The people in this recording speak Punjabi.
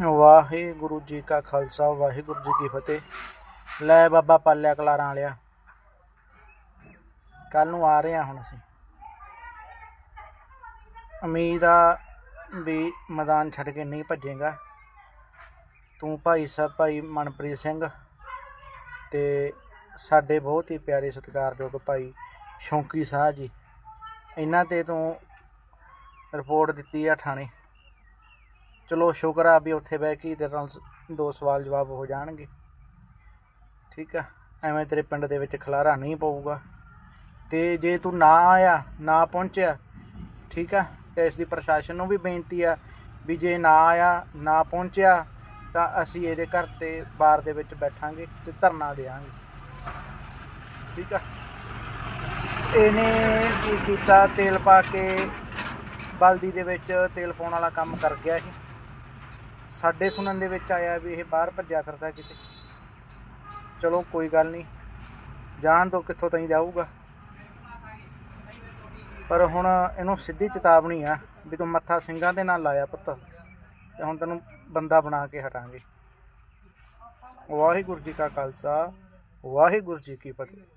ਵਾਹਿਗੁਰੂ ਜੀ ਕਾ ਖਾਲਸਾ, ਵਾਹਿਗੁਰੂ ਜੀ ਕੀ ਫਤਿਹ। ਲੈ ਬਾਬਾ ਪਾਲਿਆ ਕਲਾਰਾਂ ਵਾਲਿਆ ਕੱਲ ਨੂੰ ਆ ਰਹੇ ਆ ਹੁਣ ਅਸੀਂ। ਉਮੀਦ ਆ ਵੀ ਮੈਦਾਨ ਛੱਡ ਕੇ ਨਹੀਂ ਭੱਜੇਗਾ। ਤੂੰ ਭਾਈ ਸਾਹਿਬ ਭਾਈ ਮਨਪ੍ਰੀਤ ਸਿੰਘ ਤੇ ਸਾਡੇ ਬਹੁਤ ਹੀ ਪਿਆਰੇ ਸਤਿਕਾਰਯੋਗ ਭਾਈ ਸ਼ੌਂਕੀ ਸਾਹ ਜੀ। ਇਹਨਾਂ ਤੇ ਤੂੰ ਰਿਪੋਰਟ ਦਿੱਤੀ ਆ ਥਾਣੇ। ਚਲੋ ਸ਼ੁਕਰ ਆ ਵੀ ਉੱਥੇ ਬਹਿ ਕੇ ਹੀ ਤੇਰੇ ਨਾਲ ਦੋ ਸਵਾਲ ਜਵਾਬ ਹੋ ਜਾਣਗੇ। ਠੀਕ ਆ? ਐਵੇਂ ਤੇਰੇ ਪਿੰਡ ਦੇ ਵਿੱਚ ਖਲਾਰਾ ਨਹੀਂ ਪਊਗਾ। ਤੇ ਜੇ ਤੂੰ ਨਾ ਆਇਆ, ਨਾ ਪਹੁੰਚਿਆ, ਠੀਕ ਆ? ਤੇ ਇਸ ਦੀ ਪ੍ਰਸ਼ਾਸਨ ਨੂੰ ਵੀ ਬੇਨਤੀ ਆ ਵੀ ਜੇ ਨਾ ਆਇਆ, ਨਾ ਪਹੁੰਚਿਆ, ਤਾਂ ਅਸੀਂ ਇਹਦੇ ਘਰ ਤੇ ਬਾਰ ਦੇ ਵਿੱਚ ਬੈਠਾਂਗੇ ਤੇ ਧਰਨਾ ਦੇਵਾਂਗੇ। ਠੀਕ ਆ? ਇਹਨੇ ਕੀ ਕੀਤਾ? ਤੇਲ ਪਾ ਕੇ ਬਲਦੀ ਦੇ ਵਿੱਚ ਤੇਲ ਪਾਉਣ ਵਾਲਾ ਕੰਮ ਕਰ ਗਿਆ ਸੀ। ਸਾਡੇ ਸੁਣਨ ਦੇ ਵਿੱਚ ਆਇਆ ਵੀ ਇਹ ਬਾਹਰ ਭੱਜਿਆ ਫਿਰਦਾ ਕਿਤੇ। ਚਲੋ ਕੋਈ ਗੱਲ ਨਹੀਂ। ਜਾਣ ਤੋਂ ਕਿੱਥੋਂ ਤਾਈਂ ਜਾਊਗਾ। ਪਰ ਹੁਣ ਇਹਨੂੰ ਸਿੱਧੀ ਚੇਤਾਵਨੀ ਆ ਵੀ ਤੂੰ ਮੱਥਾ ਸਿੰਘਾਂ ਦੇ ਨਾਲ ਲਾਇਆ ਪੁੱਤ। ਤੇ ਹੁਣ ਤੈਨੂੰ ਬੰਦਾ ਬਣਾ ਕੇ ਹਟਾਂਗੇ। ਵਾਹਿਗੁਰੂ ਜੀ ਕਾ ਖਾਲਸਾ, ਵਾਹਿਗੁਰੂ ਜੀ ਕੀ ਫਤਿਹ।